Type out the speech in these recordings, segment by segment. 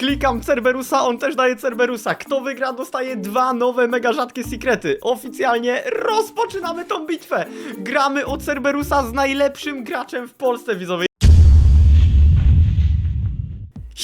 Klikam Cerberusa, on też daje Cerberusa. Kto wygra, dostaje dwa nowe mega rzadkie sekrety. Oficjalnie rozpoczynamy tą bitwę. Gramy o Cerberusa z najlepszym graczem w Polsce, widzowie.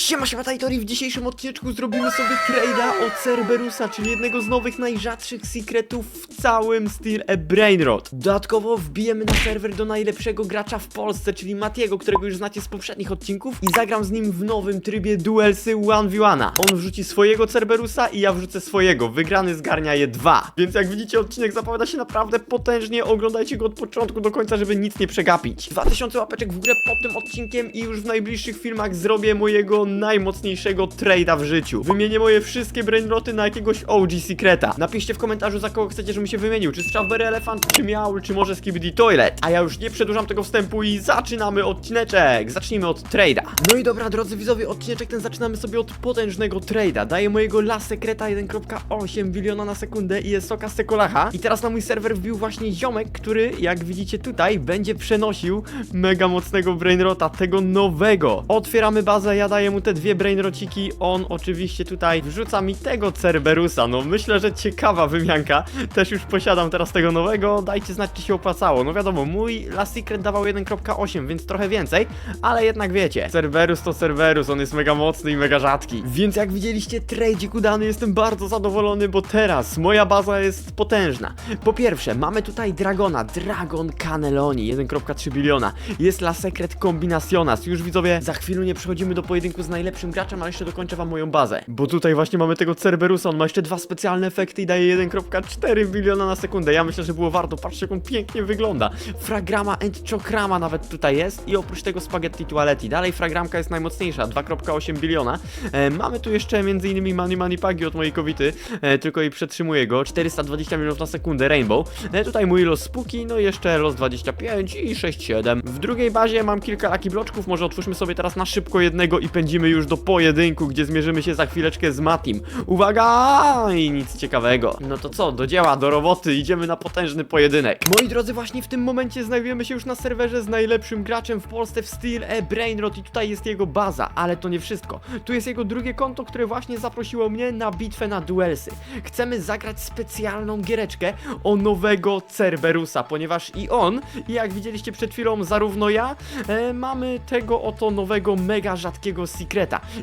Siema, siema, Tajtori! W dzisiejszym odcineczku zrobimy sobie trade'a o Cerberusa, czyli jednego z nowych, najrzadszych secretów w całym Steel e Brainrot. Dodatkowo wbijemy na serwer do najlepszego gracza w Polsce, czyli Matiego, którego już znacie z poprzednich odcinków i zagram z nim w nowym trybie Duelsy 1v1. On wrzuci swojego Cerberusa i ja wrzucę swojego. Wygrany zgarnia je dwa. Więc jak widzicie, odcinek zapowiada się naprawdę potężnie. Oglądajcie go od początku do końca, żeby nic nie przegapić. 2000 łapeczek w górę pod tym odcinkiem i już w najbliższych filmach zrobię mojego najmocniejszego trade'a w życiu. Wymienię moje wszystkie brainroty na jakiegoś OG Secreta. Napiszcie w komentarzu za kogo chcecie, żebym się wymienił. Czy Strawberry Elephant, czy Miaul, czy może Skibidi Toilet. A ja już nie przedłużam tego wstępu i zaczynamy odcineczek. Zacznijmy od trade'a. No i dobra, drodzy widzowie, odcineczek ten zaczynamy sobie od potężnego trade'a. Daję mojego La Secreta 1.8 biliona na sekundę i jest soka z Sekolacha. I teraz na mój serwer wbił właśnie ziomek, który, jak widzicie tutaj, będzie przenosił mega mocnego brainrota, tego nowego. Otwieramy bazę, ja daję mu te dwie brainrociki, on oczywiście tutaj wrzuca mi tego Cerberusa. No myślę, że ciekawa wymianka. Też już posiadam teraz tego nowego, dajcie znać, czy się opłacało. No wiadomo, mój Last Secret dawał 1.8, więc trochę więcej, ale jednak wiecie, Cerberus to Cerberus, on jest mega mocny i mega rzadki. Więc jak widzieliście, trade'ik udany, jestem bardzo zadowolony, bo teraz moja baza jest potężna. Po pierwsze, mamy tutaj Dragona, Dragon Cannelloni, 1.3 biliona. Jest La Secret Combinacionas. Już widzowie, za chwilę nie przechodzimy do pojedynku z najlepszym graczem, ale jeszcze dokończę wam moją bazę. Bo tutaj właśnie mamy tego Cerberusa, on ma jeszcze dwa specjalne efekty i daje 1.4 biliona na sekundę. Ja myślę, że było warto, patrzcie jak on pięknie wygląda. Fragrama and Chokrama nawet tutaj jest i oprócz tego Spaghetti Toaletti. Dalej Fragramka jest najmocniejsza, 2.8 biliona. E, mamy tu jeszcze m.in. Money Money Pagi od mojej kowity, e, tylko i przetrzymuję go, 420 milionów na sekundę Rainbow. E, tutaj mój los Spooky, no i jeszcze los 25 i 6-7. W drugiej bazie mam kilka laki bloczków, może otwórzmy sobie teraz na szybko jednego i pędzimy już do pojedynku, gdzie zmierzymy się za chwileczkę z Matim. Uwaga! I nic ciekawego. No to co, do dzieła, do roboty, idziemy na potężny pojedynek. Moi drodzy, właśnie w tym momencie znajdujemy się już na serwerze z najlepszym graczem w Polsce w Steel e Brainrot i tutaj jest jego baza, ale to nie wszystko. Tu jest jego drugie konto, które właśnie zaprosiło mnie na bitwę na duelsy. Chcemy zagrać specjalną giereczkę o nowego Cerberusa, ponieważ i on, i jak widzieliście przed chwilą, zarówno ja, e, mamy tego oto nowego, mega rzadkiego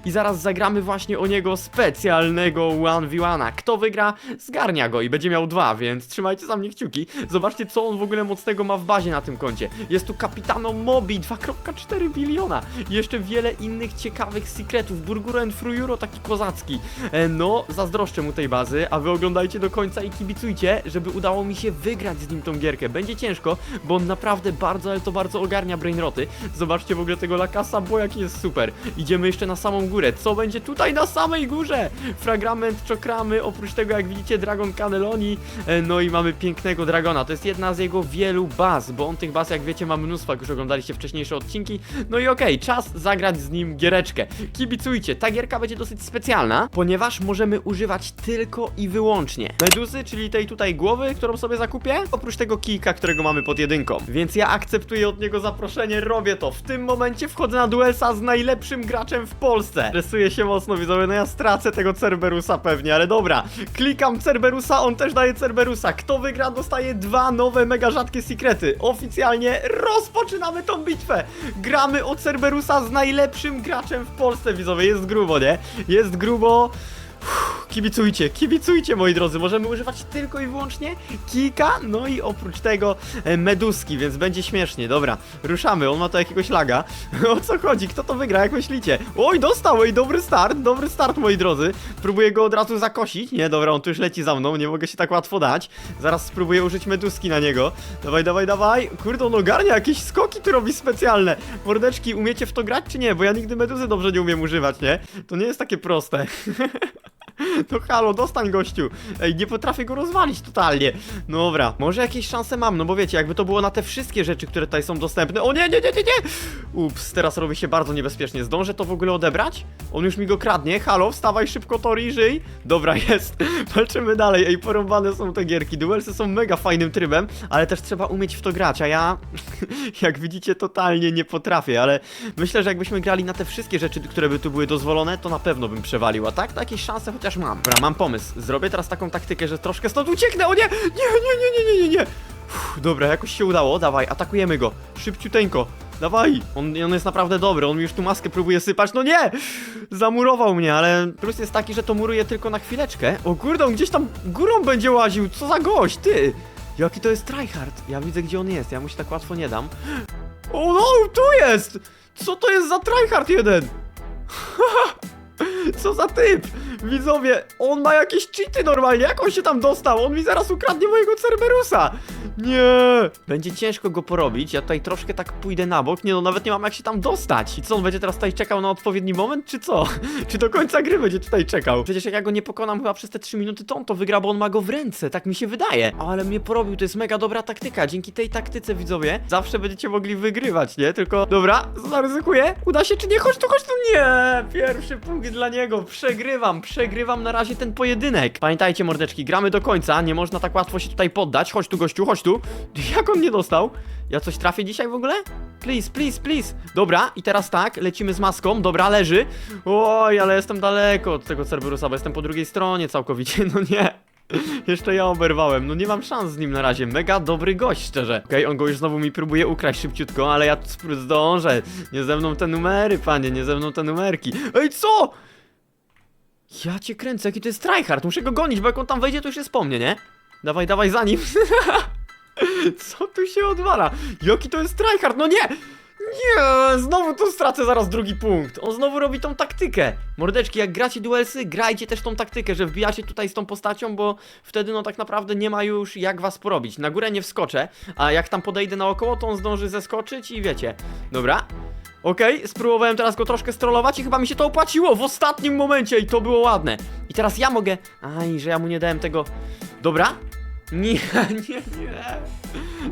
I zaraz zagramy właśnie o niego specjalnego 1v1. Kto wygra, zgarnia go i będzie miał dwa, więc trzymajcie za mnie kciuki. Zobaczcie, co on w ogóle mocnego ma w bazie na tym koncie. Jest tu Capitano Mobi, 2.4 biliona. I jeszcze wiele innych ciekawych secretów. Burguren Frujuro taki kozacki. E, no, zazdroszczę mu tej bazy, a wy oglądajcie do końca i kibicujcie, żeby udało mi się wygrać z nim tą gierkę. Będzie ciężko, bo on naprawdę bardzo, ale to bardzo ogarnia brainroty. Zobaczcie w ogóle tego Lakasa, bo jaki jest super. Idziemy jeszcze na samą górę. Co będzie tutaj na samej górze? Fragment czokramy, oprócz tego jak widzicie Dragon Cannelloni, e, no i mamy pięknego Dragona. To jest jedna z jego wielu baz, bo on tych baz jak wiecie ma mnóstwo, jak już oglądaliście wcześniejsze odcinki. No i okej, czas zagrać z nim giereczkę. Kibicujcie, ta gierka będzie dosyć specjalna, ponieważ możemy używać tylko i wyłącznie meduzy, czyli tej tutaj głowy, którą sobie zakupię, oprócz tego kijka, którego mamy pod jedynką. Więc ja akceptuję od niego zaproszenie, robię to. W tym momencie wchodzę na duelsa z najlepszym graczem w Polsce. Stresuję się mocno, widzowie, no ja stracę tego Cerberusa pewnie, ale dobra. Klikam Cerberusa, on też daje Cerberusa. Kto wygra, dostaje dwa nowe, mega rzadkie sekrety. Oficjalnie rozpoczynamy tą bitwę. Gramy o Cerberusa z najlepszym graczem w Polsce, widzowie. Jest grubo, nie? Jest grubo. Kibicujcie, kibicujcie moi drodzy, możemy używać tylko i wyłącznie kika, no i oprócz tego e, meduski, więc będzie śmiesznie, dobra, ruszamy, on ma tu jakiegoś laga, o co chodzi, kto to wygra, jak myślicie? Oj, dostał, ej, dobry start, dobry start moi drodzy, próbuję go od razu zakosić, nie, dobra, on tu już leci za mną, nie mogę się tak łatwo dać, zaraz spróbuję użyć meduski na niego, dawaj, dawaj, dawaj, kurde, on ogarnia jakieś skoki tu robi specjalne, mordeczki, umiecie w to grać czy nie, bo ja nigdy meduzy dobrze nie umiem używać, nie, to nie jest takie proste. No halo, dostań gościu. Ej, nie potrafię go rozwalić totalnie. No Dobra, może jakieś szanse mam, no bo wiecie, jakby to było na te wszystkie rzeczy, które tutaj są dostępne. O nie, nie, nie, nie, nie! Ups, teraz robi się bardzo niebezpiecznie. Zdążę to w ogóle odebrać? On już mi go kradnie. Halo, wstawaj szybko, Tori, żyj. Dobra, jest. Walczymy dalej. Ej, porąbane są te gierki. Duelsy są mega fajnym trybem, ale też trzeba umieć w to grać, a ja, jak widzicie, totalnie nie potrafię, ale myślę, że jakbyśmy grali na te wszystkie rzeczy, które by tu były dozwolone, to na pewno bym przewalił, a tak, to jakieś szanse chociaż mam. Dobra, mam pomysł. Zrobię teraz taką taktykę, że troszkę stąd ucieknę. O nie! Nie, nie, nie, nie, nie, nie, nie. Dobra, jakoś się udało. Dawaj, atakujemy go. Szybciuteńko. Dawaj! On, on jest naprawdę dobry, on mi już tu maskę próbuje sypać. No nie! Zamurował mnie, ale plus jest taki, że to muruje tylko na chwileczkę. O kurde, on gdzieś tam górą będzie łaził. Co za gość, ty! Jaki to jest tryhard? Ja widzę, gdzie on jest. Ja mu się tak łatwo nie dam. O no, tu jest! Co to jest za tryhard jeden? Co za typ? Widzowie, on ma jakieś cheaty normalnie, jak on się tam dostał? On mi zaraz ukradnie mojego Cerberusa! Nie! Będzie ciężko go porobić, ja tutaj troszkę tak pójdę na bok, nie no, nawet nie mam jak się tam dostać. I co, on będzie teraz tutaj czekał na odpowiedni moment, czy co? czy do końca gry będzie tutaj czekał? Przecież jak ja go nie pokonam chyba przez te 3 minuty, to on to wygra, bo on ma go w ręce, tak mi się wydaje. Ale mnie porobił, to jest mega dobra taktyka, dzięki tej taktyce, widzowie, zawsze będziecie mogli wygrywać, nie? Tylko, dobra, zaryzykuję, uda się czy nie? Chodź tu, chodź tu, nie! Pierwszy punkt dla niego, przegrywam, przegrywam na razie ten pojedynek. Pamiętajcie, mordeczki, gramy do końca, nie można tak łatwo się tutaj poddać. Chodź tu, gościu, chodź tu. Jak on nie dostał? Ja coś trafię dzisiaj w ogóle? Please, please, please. Dobra, i teraz tak, lecimy z maską. Dobra, leży. Oj, ale jestem daleko od tego Cerberusa, bo jestem po drugiej stronie całkowicie. No nie. Jeszcze ja oberwałem, no nie mam szans z nim na razie, mega dobry gość, szczerze. Okej, on go już znowu mi próbuje ukraść szybciutko, ale ja zdążę. Nie ze mną te numery, panie, nie ze mną te numerki. Ej, co? Ja cię kręcę, jaki to jest tryhard, muszę go gonić, bo jak on tam wejdzie, to już jest po mnie, nie? Dawaj, dawaj za nim. Co tu się odwala? Jaki to jest tryhard? No nie! Nie! Znowu tu stracę zaraz drugi punkt. On znowu robi tą taktykę. Mordeczki, jak gracie duelsy, grajcie też tą taktykę, że wbijacie tutaj z tą postacią, bo wtedy no tak naprawdę nie ma już jak was porobić. Na górę nie wskoczę, a jak tam podejdę naokoło, to on zdąży zeskoczyć i wiecie. Dobra. Okej, spróbowałem teraz go troszkę strollować i chyba mi się to opłaciło w ostatnim momencie i to było ładne. I teraz ja mogę... Aj, że ja mu nie dałem tego... Dobra? Nie, nie, nie.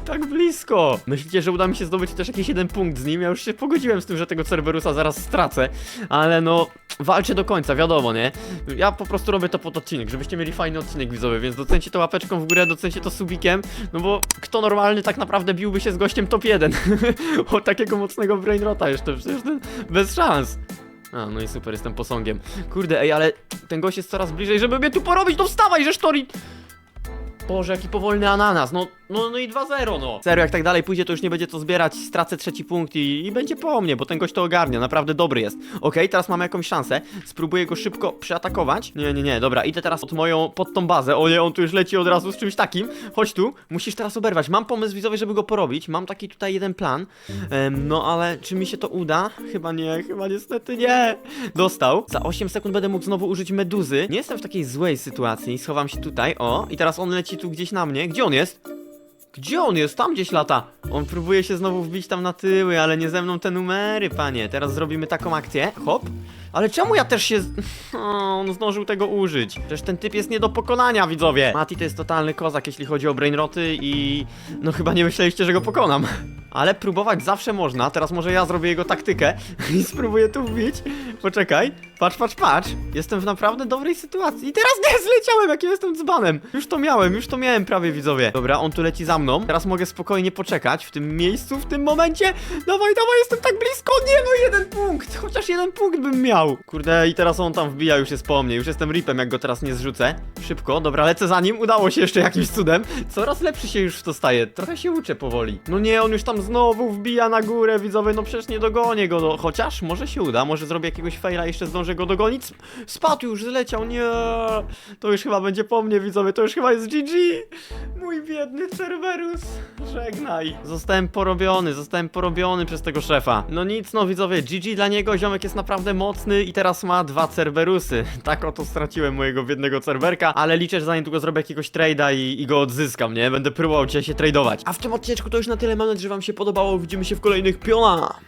Tak blisko. Myślicie, że uda mi się zdobyć też jakiś jeden punkt z nim? Ja już się pogodziłem z tym, że tego Cerberusa zaraz stracę, ale no, walczę do końca, wiadomo, nie? Ja po prostu robię to pod odcinek, żebyście mieli fajny odcinek widzowy, więc docencie to łapeczką w górę, docencie to subikiem, no bo kto normalny tak naprawdę biłby się z gościem top 1? o takiego mocnego brainrota jeszcze, przecież ten bez szans. A, no i super, jestem posągiem. Kurde, ej, ale ten gość jest coraz bliżej, żeby mnie tu porobić, no wstawaj, że sztori... Boże, jaki powolny ananas, no, no, no i 2-0, no. Serio, jak tak dalej pójdzie, to już nie będzie co zbierać, stracę trzeci punkt i, i będzie po mnie, bo ten gość to ogarnia, naprawdę dobry jest. Okej, teraz mamy jakąś szansę, spróbuję go szybko przeatakować. Nie, nie, nie, dobra, idę teraz pod moją, pod tą bazę, o nie, on tu już leci od razu z czymś takim. Chodź tu, musisz teraz oberwać, mam pomysł widzowie, żeby go porobić, mam taki tutaj jeden plan, no ale czy mi się to uda? Chyba nie, chyba niestety nie. Dostał, za 8 sekund będę mógł znowu użyć meduzy, nie jestem w takiej złej sytuacji, schowam się tutaj, o, i teraz on leci tu gdzieś na mnie, gdzie on jest? Gdzie on jest? Tam gdzieś lata. On próbuje się znowu wbić tam na tyły, ale nie ze mną te numery, panie. Teraz zrobimy taką akcję. Hop. Ale czemu ja też się... O, on zdążył tego użyć. Przecież ten typ jest nie do pokonania, widzowie. Mati to jest totalny kozak, jeśli chodzi o brainroty i... No chyba nie myśleliście, że go pokonam. Ale próbować zawsze można. Teraz może ja zrobię jego taktykę i spróbuję tu wbić. Poczekaj. Patrz, patrz, patrz. Jestem w naprawdę dobrej sytuacji. I teraz nie zleciałem, jak ja jestem dzbanem. Już to miałem, już to miałem prawie, widzowie. Dobra, on tu leci za mną. Teraz mogę spokojnie poczekać w tym miejscu, w tym momencie. Dawaj, dawaj, jestem tak blisko. Nie, no jeden punkt. Chociaż jeden punkt bym miał. Kurde, i teraz on tam wbija, już jest po mnie. Już jestem ripem, jak go teraz nie zrzucę. Szybko, dobra, lecę za nim. Udało się jeszcze jakimś cudem. Coraz lepszy się już w to staje. Trochę się uczę powoli. No nie, on już tam znowu wbija na górę, widzowie. No przecież nie dogonię go. No, chociaż może się uda. Może zrobię jakiegoś faila, jeszcze zdążę go dogonić. Sp- Spadł już, zleciał. Nie. To już chyba będzie po mnie, widzowie. To już chyba jest GG. Mój biedny Cerberus. Żegnaj. Zostałem porobiony, zostałem porobiony przez tego szefa. No nic, no widzowie, GG dla niego, ziomek jest naprawdę mocny i teraz ma dwa Cerberusy. Tak oto straciłem mojego biednego Cerberka, ale liczę, że za niedługo zrobię jakiegoś trade'a i, i go odzyskam, nie? Będę próbował dzisiaj się tradeować. A w tym odcineczku to już na tyle, mam nadzieję, że wam się podobało. Widzimy się w kolejnych pionach.